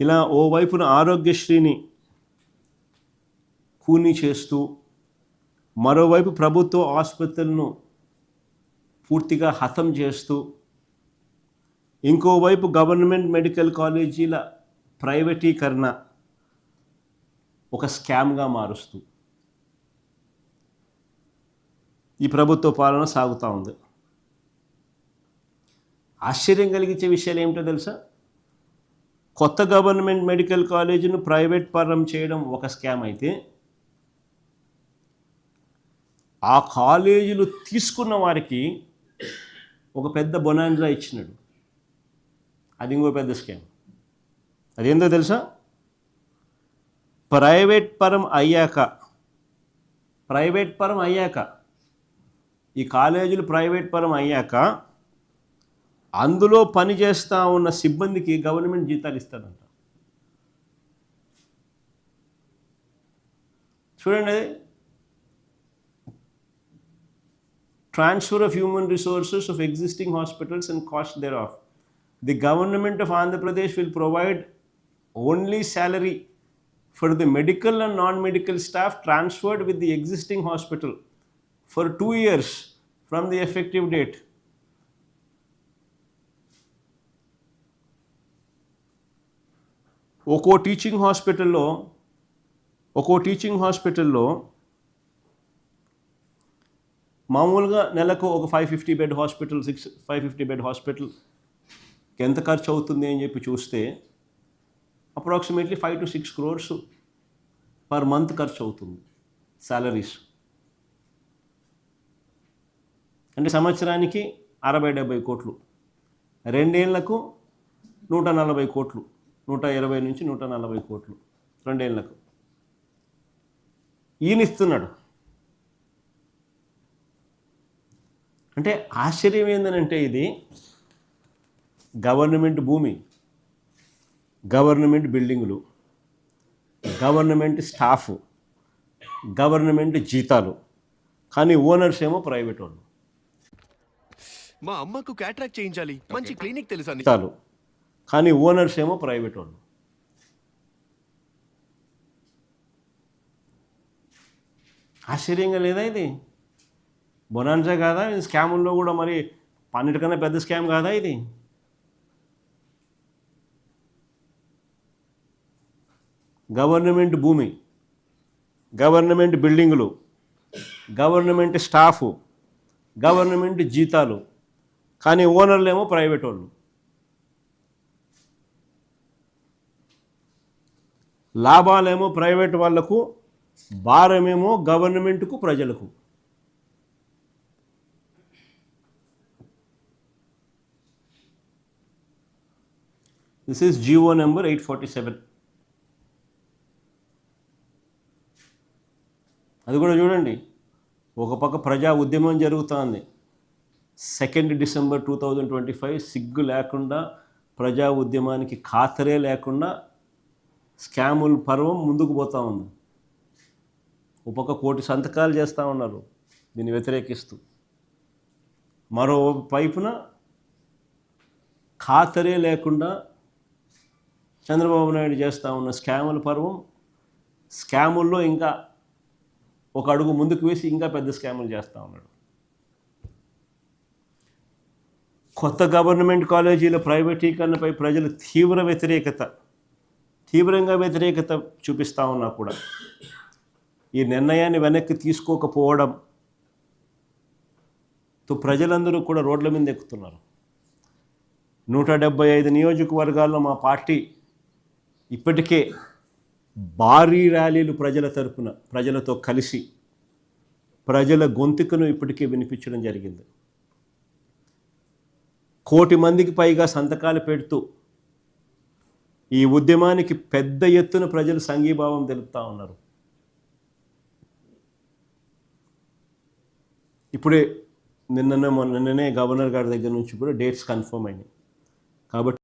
ఇలా ఓవైపున ఆరోగ్యశ్రీని కూనీ చేస్తూ మరోవైపు ప్రభుత్వ ఆసుపత్రులను పూర్తిగా హతం చేస్తూ ఇంకోవైపు గవర్నమెంట్ మెడికల్ కాలేజీల ప్రైవేటీకరణ ఒక స్కామ్గా మారుస్తూ ఈ ప్రభుత్వ పాలన సాగుతూ ఉంది. ఆశ్చర్యం కలిగించే విషయాలు ఏమిటో తెలుసా? కొత్త గవర్నమెంట్ మెడికల్ కాలేజీను ప్రైవేట్ పరం చేయడం ఒక స్కామ్ అయితే ఆ కాలేజీలు తీసుకున్న వారికి ఒక పెద్ద బొనాన్జా ఇచ్చినాడు. అది ఇంకో పెద్ద స్కామ్. అదేందో తెలుసా? ప్రైవేట్ పరం అయ్యాక ప్రైవేట్ పరం అయ్యాక ఈ కాలేజీలు ప్రైవేట్ పరం అయ్యాక అందులో పని చేస్తూ ఉన్న సిబ్బందికి గవర్నమెంట్ జీతాలు ఇస్తాడంట. చూడండి transfer of human resources of existing hospitals and cost there of the government of Andhra Pradesh will provide only salary for the medical and non medical staff transferred with the existing hospital for two years from the effective date ఒక్కో teaching హాస్పిటల్లో ఒక్కో teaching హాస్పిటల్లో మామూలుగా నెలకు ఒక five fifty bed hospital six five fifty bed hospital ఎంత ఖర్చు అవుతుంది అని చెప్పి చూస్తే approximately five to six crores per month ఖర్చు అవుతుంది శాలరీస్ అంటే సంవత్సరానికి అరవై డెబ్బై కోట్లు. రెండేళ్ళకు నూట నలభై కోట్లు. నూట ఇరవై నుంచి నూట నలభై కోట్లు రెండేళ్ళకు. ఈయన ఇస్తున్నాడు అంటే ఆశ్చర్యం ఏంటంటే ఇది గవర్నమెంట్ భూమి గవర్నమెంట్ బిల్డింగులు గవర్నమెంట్ స్టాఫ్ గవర్నమెంట్ జీతాలు కానీ ఓనర్స్ ఏమో ప్రైవేట్ వాళ్ళు. మా అమ్మకు క్యాట్రాక్ట్ చేయించాలి. మంచి క్లినిక్ తెలుసా? జీతాలు. కానీ ఓనర్స్ ఏమో ప్రైవేట్ వాళ్ళు. ఆశ్చర్యంగా లేదా ఇది? బొనాన్సా కాదా? స్కాముల్లో కూడా మరి పన్నెండుకన్నా పెద్ద స్కామ్ కాదా ఇది? గవర్నమెంట్ భూమి గవర్నమెంట్ బిల్డింగులు గవర్నమెంట్ స్టాఫ్ గవర్నమెంట్ జీతాలు కానీ ఓనర్లు ఏమో ప్రైవేట్ వాళ్ళు. లాభాలేమో ప్రైవేట్ వాళ్ళకు భారమేమో గవర్నమెంట్కు ప్రజలకు. This is Jio number eight forty seven అది కూడా చూడండి. ఒక పక్క ప్రజా ఉద్యమం జరుగుతోంది. Second December two thousand twenty five సిగ్గు లేకుండా ప్రజా ఉద్యమానికి ఖాతరే లేకుండా స్కాముల పర్వం ముందుకు పోతూ ఉంది. ఒక్కొక్క కోటి సంతకాలు చేస్తూ ఉన్నారు. దీన్ని వ్యతిరేకిస్తూ. మరో వైపున ఖాతరే లేకుండా చంద్రబాబు నాయుడు చేస్తూ ఉన్న స్కాముల పర్వం స్కాముల్లో ఇంకా ఒక అడుగు ముందుకు వేసి ఇంకా పెద్ద స్కాములు చేస్తూ ఉన్నాడు. కొత్త గవర్నమెంట్ కాలేజీల ప్రైవేటీకరణపై ప్రజల తీవ్ర వ్యతిరేకత. తీవ్రంగా వ్యతిరేకత చూపిస్తూ ఉన్నా కూడా ఈ నిర్ణయాన్ని వెనక్కి తీసుకోకపోవడం తో ప్రజలందరూ కూడా రోడ్ల మీద ఎక్కుతున్నారు. నూట డెబ్బై ఐదు నియోజకవర్గాల్లో మా పార్టీ ఇప్పటికే భారీ ర్యాలీలు ప్రజల తరపున ప్రజలతో కలిసి ప్రజల గొంతుకను ఇప్పటికే వినిపించడం జరిగింది. కోటి మందికి పైగా సంతకాలు పెడుతూ ఈ ఉద్యమానికి పెద్ద ఎత్తున ప్రజలు సంఘీభావం తెలుపుతా ఉన్నారు. ఇప్పుడే నిన్ననే మొన్ననే గవర్నర్ గారి దగ్గర నుంచి కూడా డేట్స్ కన్ఫర్మ్ అయినాయి. కాబట్టి